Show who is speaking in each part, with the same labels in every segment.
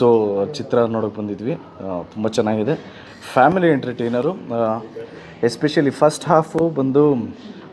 Speaker 1: So ಚಿತ್ರ ನೋಡೋಕೆ ಬಂದಿದ್ವಿ. ತುಂಬ ಚೆನ್ನಾಗಿದೆ. Family entertainer especially first half ಬಂದು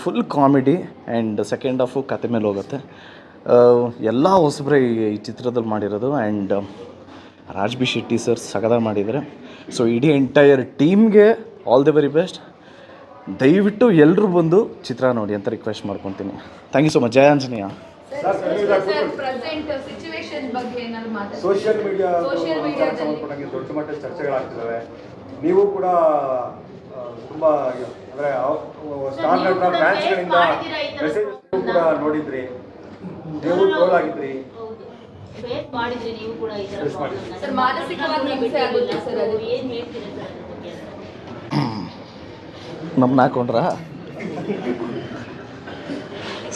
Speaker 1: full comedy and second half ಕತೆ ಮೇಲೆ ಹೋಗುತ್ತೆ. ಎಲ್ಲ ಹೊಸಬ್ರೆ ಈ ಚಿತ್ರದಲ್ಲಿ ಮಾಡಿರೋದು ಆ್ಯಂಡ್ ರಾಜ್ಬಿ ಶೆಟ್ಟಿ ಸರ್ ಸಗದ ಮಾಡಿದ್ದಾರೆ. ಸೊ ಇಡೀ ಎಂಟೈರ್ ಟೀಮ್ಗೆ ಆಲ್ ದಿ ವೆರಿ ಬೆಸ್ಟ್ ದಯವಿಟ್ಟು ಎಲ್ಲರೂ ಬಂದು ಚಿತ್ರ ನೋಡಿ ಅಂತ ರಿಕ್ವೆಸ್ಟ್ ಮಾಡ್ಕೊತೀನಿ. Thank you so much Jaya Anjaneya.
Speaker 2: Social media. ಸಂಬಂಧಪಟ್ಟಂಗೆ ದೊಡ್ಡ ಮಟ್ಟದ ಚರ್ಚೆಗಳಾಗ್ತಿದ್ದಾವೆ ನೀವು ಕೂಡ ತುಂಬಾ ಅಂದ್ರೆ ಸ್ಟಾರ್ ಫ್ಯಾನ್ಸ್ಗಳಿಂದ ಮೆಸೇಜ್ ಕೂಡ ನೋಡಿದ್ರಿ. ನೀವು ಟ್ರೋಲ್ ಆಗಿದ್ರಿ.
Speaker 3: ಮಾಡಿದ್ರಿ ನೀವು ಕೂಡ
Speaker 1: ನಮ್ಮನ್ನ ಹಾಕೊಂಡ್ರ?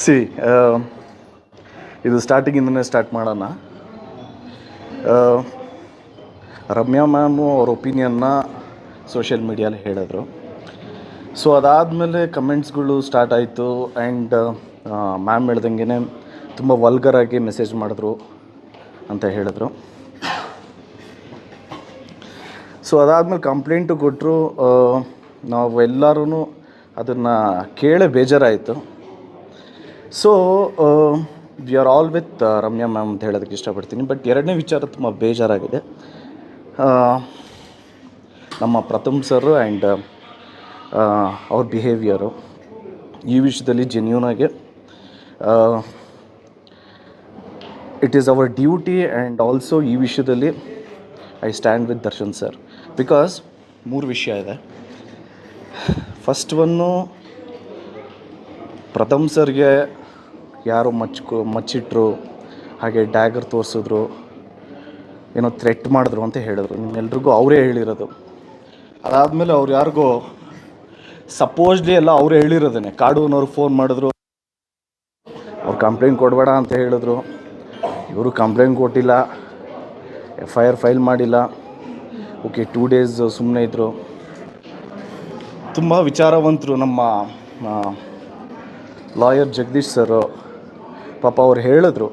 Speaker 1: ಸಿ ಇದು ಸ್ಟಾರ್ಟಿಂಗಿಂದನೇ ಸ್ಟಾರ್ಟ್ ಮಾಡೋಣ. ರಮ್ಯಾ ಮ್ಯಾಮು ಅವ್ರ ಒಪಿನಿಯನ್ನ ಸೋಷಿಯಲ್ ಮೀಡಿಯಲ್ಲಿ ಹೇಳಿದ್ರು. ಸೊ ಅದಾದಮೇಲೆ ಕಮೆಂಟ್ಸ್ಗಳು ಸ್ಟಾರ್ಟ್ ಆಯಿತು ಆ್ಯಂಡ್ ಮ್ಯಾಮ್ ಹೇಳ್ದಂಗೆ ತುಂಬ ವಲ್ಗರಾಗಿ ಮೆಸೇಜ್ ಮಾಡಿದ್ರು ಅಂತ ಹೇಳಿದ್ರು. ಸೊ ಅದಾದಮೇಲೆ ಕಂಪ್ಲೇಂಟು ಕೊಟ್ಟರು ನಾವು ಎಲ್ಲರೂ ಅದನ್ನು ಕೇಳೇ ಬೇಜಾರಾಯಿತು. So we are all with Ramya ma'am ಅಂತ ಹೇಳೋದಕ್ಕೆ ಇಷ್ಟಪಡ್ತೀನಿ. ಬಟ್ ಎರಡನೇ ವಿಚಾರ ತುಂಬ ಬೇಜಾರಾಗಿದೆ. ನಮ್ಮ ಪ್ರಥಮ್ ಸರ್ ಆ್ಯಂಡ್ ಅವ್ರ ಬಿಹೇವಿಯರು ಈ ವಿಷಯದಲ್ಲಿ ಜೆನ್ಯೂನಾಗೆ it is our duty and also ಈ ವಿಷಯದಲ್ಲಿ I stand with Darshan sir because ಮೂರು ವಿಷಯ ಇದೆ. ಫಸ್ಟ್ ಒನ್ನು ಪ್ರಥಮ್ ಸರ್ಗೆ ಯಾರು ಮಚ್ಕೊ ಮಚ್ಚಿಟ್ರು, ಹಾಗೆ ಡ್ಯಾಗರ್ ತೋರಿಸಿದ್ರು, ಏನೋ ಥ್ರೆಟ್ ಮಾಡಿದ್ರು ಅಂತ ಹೇಳಿದ್ರು. ನಿಮ್ಮೆಲ್ರಿಗೂ ಅವರೇ ಹೇಳಿರೋದು. ಅದಾದಮೇಲೆ ಅವ್ರು ಯಾರಿಗೋ ಸಪೋಸ್ಡ್ಲಿ ಎಲ್ಲ ಅವರೇ ಹೇಳಿರೋದೇನೆ. ಕಾಡುವನವ್ರು ಫೋನ್ ಮಾಡಿದ್ರು. ಅವ್ರು ಕಂಪ್ಲೇಂಟ್ ಕೊಡಬೇಡ ಅಂತ ಹೇಳಿದ್ರು. ಇವರು ಕಂಪ್ಲೇಂಟ್ ಕೊಟ್ಟಿಲ್ಲ. ಎಫ್ ಐ ಆರ್ ಫೈಲ್ ಮಾಡಿಲ್ಲ. ಓಕೆ ಟೂ ಡೇಸ್ ಸುಮ್ಮನೆ ಇದ್ದರು ತುಂಬ ವಿಚಾರವಂತರು ನಮ್ಮ ಲಾಯರ್ ಜಗದೀಶ್ ಸರ್ ಪಾಪ ಅವ್ರು ಹೇಳಿದ್ರು,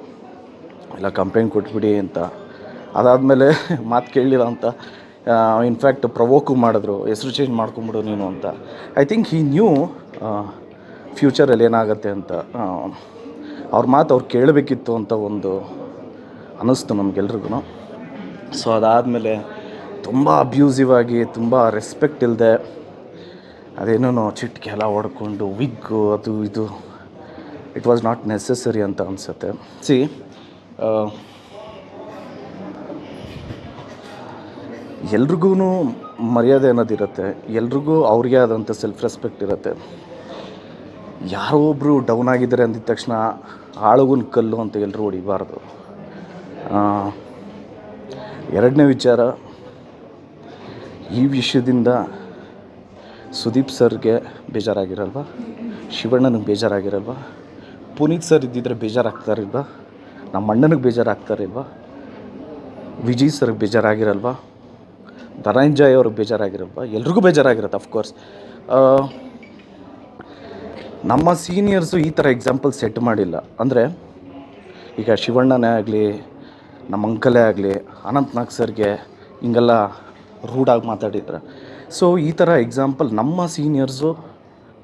Speaker 1: ಇಲ್ಲ ಕಂಪ್ಲೇಂಟ್ ಕೊಟ್ಬಿಡಿ ಅಂತ. ಅದಾದಮೇಲೆ ಮಾತು ಕೇಳಲಿಲ್ಲ ಅಂತ ಇನ್ಫ್ಯಾಕ್ಟ್ ಪ್ರವೋಕು ಮಾಡಿದ್ರು, ಹೆಸ್ರು ಚೇಂಜ್ ಮಾಡ್ಕೊಂಬಿಡು ನೀನು ಅಂತ. ಐ ಥಿಂಕ್ ಹಿ ನ್ಯೂ ಫ್ಯೂಚರಲ್ಲಿ ಏನಾಗುತ್ತೆ ಅಂತ ಅವ್ರ ಮಾತು ಅವ್ರು ಕೇಳಬೇಕಿತ್ತು ಅಂತ ಒಂದು ಅನ್ನಿಸ್ತು ನಮಗೆಲ್ರಿಗೂ ಸೊ ಅದಾದಮೇಲೆ ತುಂಬ ಅಬ್ಯೂಸಿವ್ ಆಗಿ, ತುಂಬ ರೆಸ್ಪೆಕ್ಟ್ ಇಲ್ಲದೆ ಅದೇನೋ ಚಿಟ್ಕೆ ಎಲ್ಲ ಹೊಡ್ಕೊಂಡು, ವಿಗ್ಗು ಅದು ಇದು ಇಟ್ ವಾಸ್ ನಾಟ್ ನೆಸೆಸರಿ ಅಂತ ಅನಿಸುತ್ತೆ. ಸಿ ಎಲ್ರಿಗೂ ಮರ್ಯಾದೆ ಅನ್ನೋದಿರುತ್ತೆ. ಎಲ್ರಿಗೂ ಅವ್ರಿಗೆ ಆದಂಥ ಸೆಲ್ಫ್ ರೆಸ್ಪೆಕ್ಟ್ ಇರುತ್ತೆ. ಯಾರೋ ಒಬ್ಬರು ಡೌನ್ ಆಗಿದ್ದಾರೆ ಅಂದಿದ ತಕ್ಷಣ ಆಳುಗುನ್ ಕಲ್ಲು ಅಂತ ಎಲ್ಲರೂ ಹೊಡಿಬಾರ್ದು. ಎರಡನೇ ವಿಚಾರ, ಈ ವಿಷಯದಿಂದ ಸುದೀಪ್ ಸರ್ಗೆ ಬೇಜಾರಾಗಿರಲ್ವಾ? ಶಿವಣ್ಣನಿಗೆ ಬೇಜಾರಾಗಿರಲ್ವಾ? ಪುನೀತ್ ಸರ್ ಇದ್ದಿದ್ರೆ ಬೇಜಾರಾಗ್ತಾರಿಲ್ವಾ? ನಮ್ಮ ಅಣ್ಣನಿಗೆ ಬೇಜಾರಾಗ್ತಾರಿಲ್ವಾ? ವಿಜಯ್ ಸರ್ಗೆ ಬೇಜಾರಾಗಿರಲ್ವಾ? ಧನಂಜಯ್ ಅವ್ರಿಗೆ ಬೇಜಾರಾಗಿರಲ್ವಾ? ಎಲ್ರಿಗೂ ಬೇಜಾರಾಗಿರುತ್ತೆ ಅಫ್ಕೋರ್ಸ್ ನಮ್ಮ ಸೀನಿಯರ್ಸು ಈ ಥರ ಎಕ್ಸಾಂಪಲ್ ಸೆಟ್ ಮಾಡಿಲ್ಲ. ಅಂದರೆ, ಈಗ ಶಿವಣ್ಣನೇ ಆಗಲಿ, ನಮ್ಮ ಅಂಕಲೇ ಆಗಲಿ, ಅನಂತ್ನಾಗ್ ಸರ್ಗೆ ಹಿಂಗೆಲ್ಲ ರೂಡಾಗಿ ಮಾತಾಡಿದ್ರೆ. ಸೊ ಈ ಥರ ಎಕ್ಸಾಂಪಲ್ ನಮ್ಮ ಸೀನಿಯರ್ಸು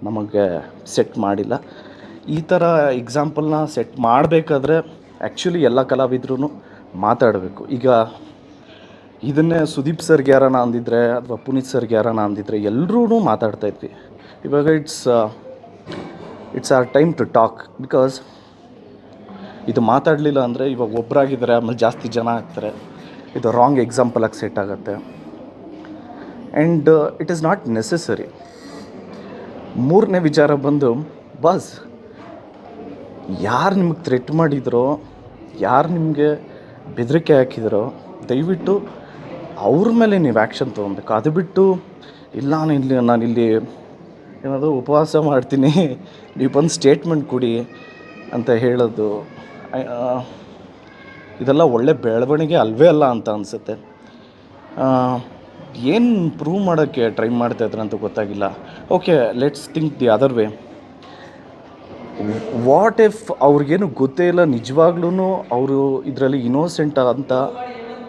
Speaker 1: ನಮಗೆ ಸೆಟ್ ಮಾಡಿಲ್ಲ. ಈ ಥರ ಎಕ್ಸಾಂಪಲ್ನ ಸೆಟ್ ಮಾಡಬೇಕಾದ್ರೆ ಆ್ಯಕ್ಚುಲಿ ಎಲ್ಲ ಕಲಾವಿದ್ರೂ ಮಾತಾಡಬೇಕು. ಈಗ ಇದನ್ನೇ ಸುದೀಪ್ ಸರ್ಗೆ ಯಾರಾನ ಅಂದಿದ್ರೆ ಅಥವಾ ಪುನೀತ್ ಸರ್ಗೆ ಯಾರಾನ ಅಂದಿದ್ರೆ ಎಲ್ಲರೂ ಮಾತಾಡ್ತಾ ಇದ್ವಿ. ಇವಾಗ it's it's our time to talk because ಇದು ಮಾತಾಡಲಿಲ್ಲ ಅಂದರೆ ಇವಾಗ ಒಬ್ಬರಾಗಿದ್ದಾರೆ ಆಮೇಲೆ ಜಾಸ್ತಿ ಜನ ಆಗ್ತಾರೆ. ಇದು ರಾಂಗ್ ಎಕ್ಸಾಂಪಲಾಗಿ ಸೆಟ್ ಆಗುತ್ತೆ. And it is not necessary ಮೂರನೇ ವಿಚಾರ ಬಂದು, ಬಸ್ ಯಾರು ನಿಮಗೆ ಥ್ರೆಟ್ ಮಾಡಿದ್ರೋ, ಯಾರು ನಿಮಗೆ ಬೆದರಿಕೆ ಹಾಕಿದ್ರೋ, ದಯವಿಟ್ಟು ಅವ್ರ ಮೇಲೆ ನೀವು ಆ್ಯಕ್ಷನ್ ತೊಗೊಬೇಕು. ಅದು ಬಿಟ್ಟು ಇಲ್ಲ, ನಾನು ಇಲ್ಲಿ ನಾನಿಲ್ಲಿ ಏನಾದರೂ ಉಪವಾಸ ಮಾಡ್ತೀನಿ, ನೀವು ಬಂದು ಸ್ಟೇಟ್ಮೆಂಟ್ ಕೊಡಿ ಅಂತ ಹೇಳೋದು ಇದೆಲ್ಲ ಒಳ್ಳೆ ಬೆಳವಣಿಗೆ ಅಲ್ವೇ ಅಲ್ಲ ಅಂತ ಅನಿಸುತ್ತೆ. ಏನು ಪ್ರೂವ್ ಮಾಡೋಕ್ಕೆ ಟ್ರೈ ಮಾಡ್ತಾ ಅಂತ ಗೊತ್ತಾಗಿಲ್ಲ. Okay let's think the other way what if ಅವ್ರಿಗೇನು ಗೊತ್ತೇ ಇಲ್ಲ ನಿಜವಾಗ್ಲೂ ಅವರು ಇದರಲ್ಲಿ ಇನೋಸೆಂಟ್ ಅಂತ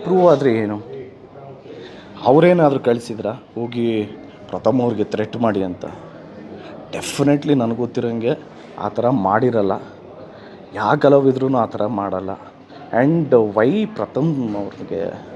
Speaker 1: ಪ್ರೂವ್ ಆದರೆ ಏನು? ಅವರೇನಾದರೂ ಕಳಿಸಿದ್ರ? ಹೋಗಿ ಪ್ರಥಮ ಅವ್ರಿಗೆ ಥ್ರೆಟ್ ಮಾಡಿ ಅಂತ. ಡೆಫಿನೆಟ್ಲಿ ನನಗೆ ಗೊತ್ತಿರೋಂಗೆ ಆ ಥರ ಮಾಡಿರಲ್ಲ. ಯಾವ ಕಲಾವಿದ್ರೂ ಆ ಥರ ಮಾಡಲ್ಲ. ಆ್ಯಂಡ್ ವೈ ಪ್ರಥಮ್ ಅವ್ರಿಗೆ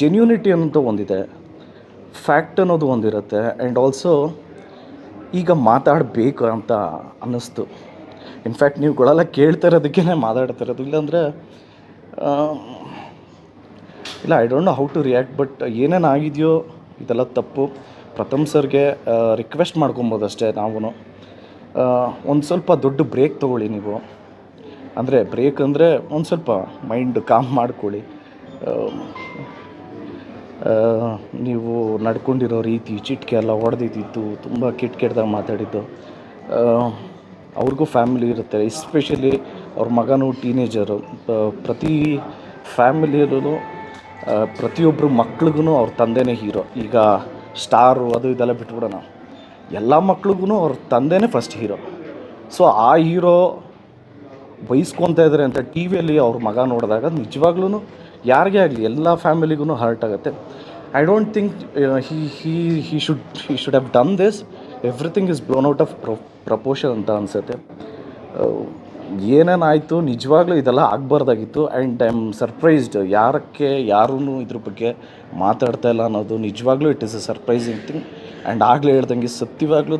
Speaker 1: ಜೆನ್ಯೂನಿಟಿ ಅನ್ನೋದು ಒಂದಿದೆ ಫ್ಯಾಕ್ಟ್ ಅನ್ನೋದು ಒಂದಿರುತ್ತೆ ಆ್ಯಂಡ್ ಆಲ್ಸೋ ಈಗ ಮಾತಾಡಬೇಕು ಅಂತ ಅನ್ನಿಸ್ತು. ಇನ್ಫ್ಯಾಕ್ಟ್ ನೀವುಗಳೆಲ್ಲ ಕೇಳ್ತಾ ಇರೋದಕ್ಕೇ ಮಾತಾಡ್ತಾ ಇರೋದು. ಇಲ್ಲಾಂದರೆ ಇಲ್ಲ I don't know how to react but ಏನೇನು ಆಗಿದೆಯೋ ಇದೆಲ್ಲ ತಪ್ಪು. ಪ್ರಥಮ್ ಸರ್ಗೆ ರಿಕ್ವೆಸ್ಟ್ ಮಾಡ್ಕೊಬೋದು ಅಷ್ಟೇ ನಾವು ಒಂದು ಸ್ವಲ್ಪ ದೊಡ್ಡ ಬ್ರೇಕ್ ತೊಗೊಳ್ಳಿ ನೀವು. ಅಂದರೆ ಬ್ರೇಕ್ ಅಂದರೆ ಒಂದು ಸ್ವಲ್ಪ ಮೈಂಡ್ ಕಾಮ್ ಮಾಡ್ಕೊಳ್ಳಿ. ನೀವು ನಡ್ಕೊಂಡಿರೋ ರೀತಿ ಚಿಟ್ಕೆ ಎಲ್ಲ ಹೊಡೆದಿದ್ದು ತುಂಬ ಕೆಟ್ಟ ಕೆಟ್ಟದಾಗ ಮಾತಾಡಿದ್ದು. ಅವ್ರಿಗೂ ಫ್ಯಾಮಿಲಿ ಇರುತ್ತೆ. ಎಸ್ಪೆಷಲಿ ಅವ್ರ ಮಗನೂ ಟೀನೇಜರು. ಪ್ರತಿ ಫ್ಯಾಮಿಲಿಯಲ್ಲೂ ಪ್ರತಿಯೊಬ್ಬರು ಮಕ್ಳಿಗೂ ಅವ್ರ ತಂದೆನೇ ಹೀರೋ. ಈಗ ಸ್ಟಾರು ಅದು ಇದೆಲ್ಲ ಬಿಟ್ಬಿಡೋಣ. ಎಲ್ಲ ಮಕ್ಳಿಗೂ ಅವ್ರ ತಂದೆನೇ ಫಸ್ಟ್ ಹೀರೋ. ಸೊ, ಆ ಹೀರೋ ಬೈಸ್ಕೊತಾ ಇದ್ದಾರೆ ಅಂತ ಟಿ ವಿಯಲ್ಲಿ ಅವ್ರ ಮಗ ನೋಡಿದಾಗ ನಿಜವಾಗ್ಲೂ ಯಾರಿಗೇ ಆಗಲಿ, ಎಲ್ಲ ಫ್ಯಾಮಿಲಿಗೂ ಹರ್ಟ್ ಆಗುತ್ತೆ. I don't think he he he should he should have done this everything is blown out of pro proportion ಅಂತ ಅನಿಸುತ್ತೆ. ಏನೇನಾಯಿತು ನಿಜವಾಗ್ಲೂ ಇದೆಲ್ಲ ಆಗಬಾರ್ದಾಗಿತ್ತು. ಆ್ಯಂಡ್ ಐ ಆಮ್ ಸರ್ಪ್ರೈಸ್ಡ್ ಯಾರಕ್ಕೆ ಯಾರೂ ಇದ್ರ ಬಗ್ಗೆ ಮಾತಾಡ್ತಾ ಇಲ್ಲ ಅನ್ನೋದು ನಿಜವಾಗ್ಲೂ it is a surprising thing and ಆಗಲೇ ಹೇಳ್ದಂಗೆ ಸತ್ಯವಾಗ್ಲೂ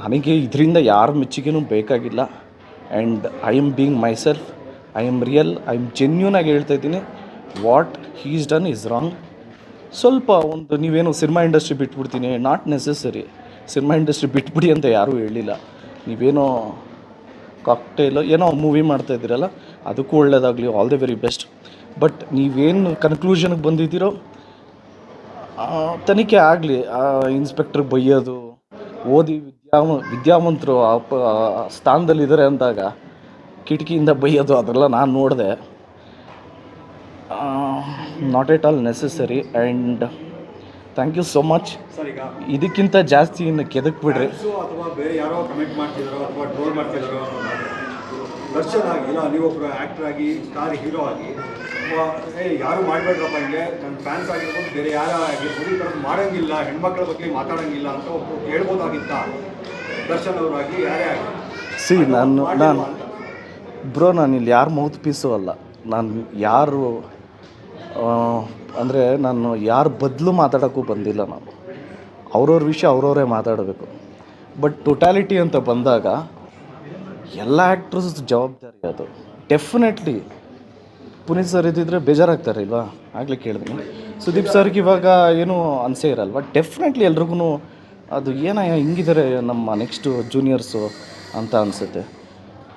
Speaker 1: ನನಗೆ ಇದರಿಂದ ಯಾರ ಮೆಚ್ಚುಗೆನೂ ಬೇಕಾಗಿಲ್ಲ. And I am being myself I am real I am genuine ಆಗಿ ಹೇಳ್ತಾ ಇದ್ದೀನಿ. What he's done is wrong ಸ್ವಲ್ಪ ಒಂದು ನೀವೇನು ಸಿನಿಮಾ ಇಂಡಸ್ಟ್ರಿ ಬಿಟ್ಬಿಡ್ತೀನಿ. ನಾಟ್ ನೆಸೆಸರಿ ಸಿನಿಮಾ ಇಂಡಸ್ಟ್ರಿ ಬಿಟ್ಬಿಡಿ ಅಂತ ಯಾರೂ ಹೇಳಿಲ್ಲ. ನೀವೇನೋ ಕಾಕ್ಟೇಲು ಏನೋ ಮೂವಿ ಮಾಡ್ತಾ ಇದ್ದೀರಲ್ಲ, ಅದಕ್ಕೂ ಒಳ್ಳೆಯದಾಗಲಿ all the very best but ನೀವೇನು ಕನ್ಕ್ಲೂಷನ್ಗೆ ಬಂದಿದ್ದೀರೋ ತನಿಖೆ ಆಗಲಿ. ಇನ್ಸ್ಪೆಕ್ಟ್ರಿಗೆ ಬೈಯೋದು, ಓದಿ ವಿದ್ಯಾವ ವಿದ್ಯಾವಂತರು ಆ ಪ- ಆ ಸ್ಥಾನದಲ್ಲಿದ್ದಾರೆ ಅಂದಾಗ ಕಿಟಕಿಯಿಂದ ಬೈಯೋದು ಅದೆಲ್ಲ ನಾನು ನೋಡಿದೆ. Not at all necessary and thank you so much ಇದಕ್ಕಿಂತ ಜಾಸ್ತಿ ಇನ್ನು ಕೆದಕ್ ಬಿಡ್ರಿ
Speaker 2: ದರ್ಶನ್ ಆಗಿ ಇಲ್ಲ ನೀವೊಬ್ಬರು ಆ್ಯಕ್ಟರ್ ಆಗಿ ಸ್ಟಾರ್ ಹೀರೋ ಆಗಿ ಏ ಯಾರು ಮಾಡಬೇಡ್ರಪ್ಪ ಹಿಂಗೆ. ನನ್ನ ಫ್ಯಾನ್ಸ್ ಆಗಿರ್ಬೋದು ಬೇರೆ ಯಾರ ಆಗಿರ್ಬೋದು ಈ ಥರದ್ದು ಮಾಡೋಂಗಿಲ್ಲ ಹೆಣ್ಮಕ್ಳ ಬಗ್ಗೆ ಮಾತಾಡೋಂಗಿಲ್ಲ ಅಂತ ಒಬ್ಬರು ಹೇಳ್ಬೋದಾಗಿತ್ತ? ದರ್ಶನ್ ಅವರಾಗಿ ಯಾರೇ ಆಗಿ?
Speaker 1: ಸಿ ನಾನು ನಾನು ಬ್ರೋ ನಾನು ಇಲ್ಲಿ ಯಾರು ಮೌತ್ ಪೀಸು ಅಲ್ಲ. ನಾನು ಯಾರು ಅಂದರೆ ನಾನು ಯಾರ ಬದಲು ಮಾತಾಡೋಕ್ಕೂ ಬಂದಿಲ್ಲ ನಾನು. ಅವ್ರವ್ರ ವಿಷಯ ಅವ್ರವರೇ ಮಾತಾಡಬೇಕು. ಬಟ್ ಟೊಟ್ಯಾಲಿಟಿ ಅಂತ ಬಂದಾಗ ಎಲ್ಲ ಆ್ಯಕ್ಟ್ರಸ್ ಜವಾಬ್ದಾರಿ ಅದು. ಡೆಫಿನೆಟ್ಲಿ ಪುನೀತ್ ಸರ್ ಇದ್ದಿದ್ರೆ ಬೇಜಾರಾಗ್ತಾರೆ ಇಲ್ವಾ? ಆಗಲೇ ಕೇಳಿದ್ನಿ. ಸುದೀಪ್ ಸರ್ಗೆ ಇವಾಗ ಏನೂ ಅನಿಸೇ ಇರಲ್ವಾ? ಡೆಫಿನೆಟ್ಲಿ ಎಲ್ರಿಗೂ ಅದು ಏನೋ ಹಿಂಗಿದ್ದಾರೆ ನಮ್ಮ ನೆಕ್ಸ್ಟು ಜೂನಿಯರ್ಸು ಅಂತ ಅನಿಸುತ್ತೆ.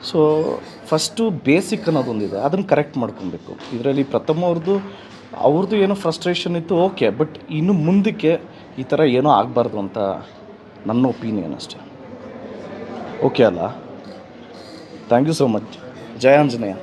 Speaker 1: ಸೊ ಫಸ್ಟು ಬೇಸಿಕ್ ಅನ್ನೋದೊಂದಿದೆ ಅದನ್ನು ಕರೆಕ್ಟ್ ಮಾಡ್ಕೊಬೇಕು. ಇದರಲ್ಲಿ ಪ್ರಥಮ ಅವ್ರದ್ದು ಅವ್ರದ್ದು ಏನೋ ಫ್ರಸ್ಟ್ರೇಷನ್ ಇತ್ತು ಓಕೆ ಬಟ್ ಇನ್ನು ಮುಂದಕ್ಕೆ ಈ ಥರ ಏನೂ ಆಗಬಾರ್ದು ಅಂತ ನನ್ನ ಒಪಿನಿಯನ್ ಅಷ್ಟೆ. ಓಕೆ ಅಲ್ಲ? Thank you so much Jaya Anjaneya.